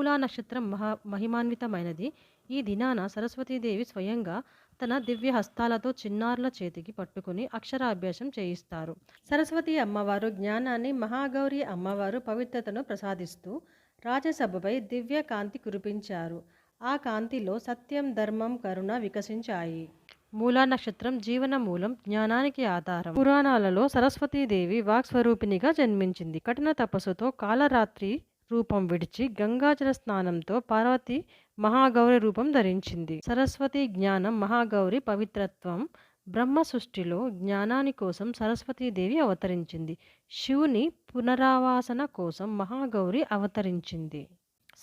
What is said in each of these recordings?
మూలా నక్షత్రం మహా మహిమాన్వితమైనది. ఈ దినాన సరస్వతీదేవి స్వయంగా తన దివ్య హస్తాలతో చిన్నారుల చేతికి పట్టుకుని అక్షరాభ్యాసం చేయిస్తారు. సరస్వతి అమ్మవారు జ్ఞానాన్ని మహాగౌరి అమ్మవారు పవిత్రతను ప్రసాదిస్తూ రాజసభపై దివ్య కాంతి కురిపించారు. ఆ కాంతిలో సత్యం ధర్మం కరుణ వికసించాయి. మూలా నక్షత్రం జీవన మూలం జ్ఞానానికి ఆధారం. పురాణాలలో సరస్వతీదేవి వాక్స్వరూపిణిగా జన్మించింది. కఠిన తపస్సుతో కాలరాత్రి రూపం విడిచి గంగాజల స్నానంతో పార్వతి మహాగౌరి రూపం ధరించింది. సరస్వతి జ్ఞానం మహాగౌరి పవిత్రత్వం బ్రహ్మ సృష్టిలో జ్ఞానాని కోసం సరస్వతీదేవి అవతరించింది. శివుని పునరావాసన కోసం మహాగౌరి అవతరించింది.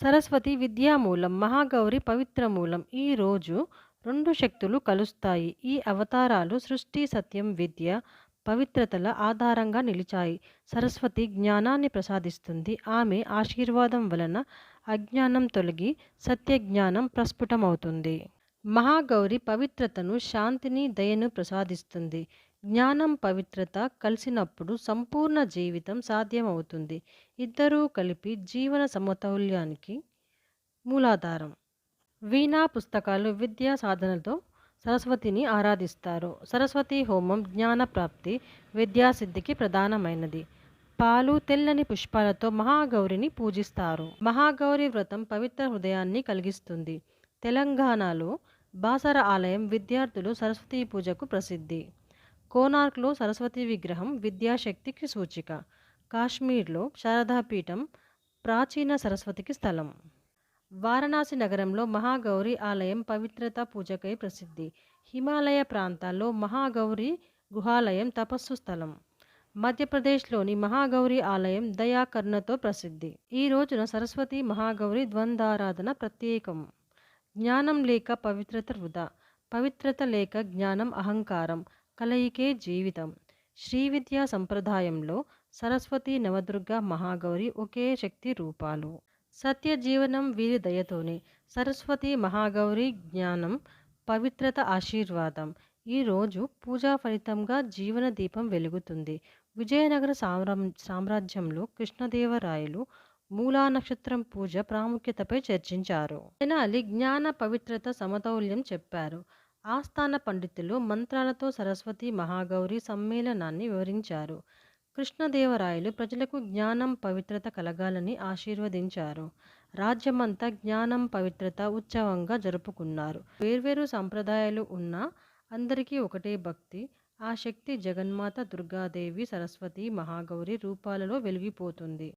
సరస్వతి విద్యామూలం మహాగౌరి పవిత్ర మూలం ఈ రోజు రెండు శక్తులు కలుస్తాయి. ఈ అవతారాలు సృష్టి సత్యం విద్య పవిత్రతల ఆధారంగా నిలిచాయి. సరస్వతి జ్ఞానాన్ని ప్రసాదిస్తుంది. ఆమె ఆశీర్వాదం వలన అజ్ఞానం తొలగి సత్యజ్ఞానం ప్రస్ఫుటమవుతుంది. మహాగౌరి పవిత్రతను శాంతిని దయను ప్రసాదిస్తుంది. జ్ఞానం పవిత్రత కలిసినప్పుడు సంపూర్ణ జీవితం సాధ్యమవుతుంది. ఇద్దరూ కలిపి జీవన సమతౌల్యానికి మూలాధారం. వీణా పుస్తకాలు విద్యా సాధనతో సరస్వతిని ఆరాధిస్తారు. సరస్వతి హోమం జ్ఞాన ప్రాప్తి విద్యాసిద్ధికి ప్రధానమైనది. పాలు తెల్లని పుష్పాలతో మహాగౌరిని పూజిస్తారు. మహాగౌరి వ్రతం పవిత్ర హృదయాన్ని కలిగిస్తుంది. తెలంగాణలో బాసర ఆలయం విద్యార్థులు సరస్వతి పూజకు ప్రసిద్ధి. కోనార్క్లో సరస్వతి విగ్రహం విద్యాశక్తికి సూచిక. కాశ్మీర్లో శారదాపీఠం ప్రాచీన సరస్వతికి స్థలం. వారణాసి నగరంలో మహాగౌరి ఆలయం పవిత్రత పూజకై ప్రసిద్ధి. హిమాలయ ప్రాంతాల్లో మహాగౌరి గుహాలయం తపస్సు స్థలం. మధ్యప్రదేశ్లోని మహాగౌరి ఆలయం దయాకర్ణతో ప్రసిద్ధి. ఈ రోజున సరస్వతి మహాగౌరి ద్వందారాధన ప్రత్యేకం. జ్ఞానం లేక పవిత్రత వృధా. పవిత్రత లేక జ్ఞానం అహంకారం. కలయికే జీవితం. శ్రీ విద్యా సంప్రదాయంలో సరస్వతి నవదుర్గ మహాగౌరి ఒకే శక్తి రూపాలు. సత్యజీవనం వీరి దయతోనే సరస్వతి మహాగౌరి జ్ఞానం పవిత్రత ఆశీర్వాదం. ఈరోజు పూజా ఫలితంగా జీవన దీపం వెలుగుతుంది. విజయనగర సామ్రా సామ్రాజ్యంలో కృష్ణదేవరాయలు మూలా నక్షత్రం పూజ ప్రాముఖ్యతపై చర్చించారు. తెనాలి జ్ఞాన పవిత్రత సమతౌల్యం చెప్పారు. ఆస్థాన పండితులు మంత్రాలతో సరస్వతి మహాగౌరి సమ్మేళనాన్ని వివరించారు. కృష్ణదేవరాయలు ప్రజలకు జ్ఞానం పవిత్రత కలగాలని ఆశీర్వదించారు. రాజ్యమంతా జ్ఞానం పవిత్రత ఉత్సవంగా జరుపుకున్నారు. వేర్వేరు సంప్రదాయాలు ఉన్నా అందరికీ ఒకటే భక్తి. ఆ శక్తి జగన్మాత దుర్గాదేవి సరస్వతి మహాగౌరి రూపాలలో వెలిగిపోతుంది.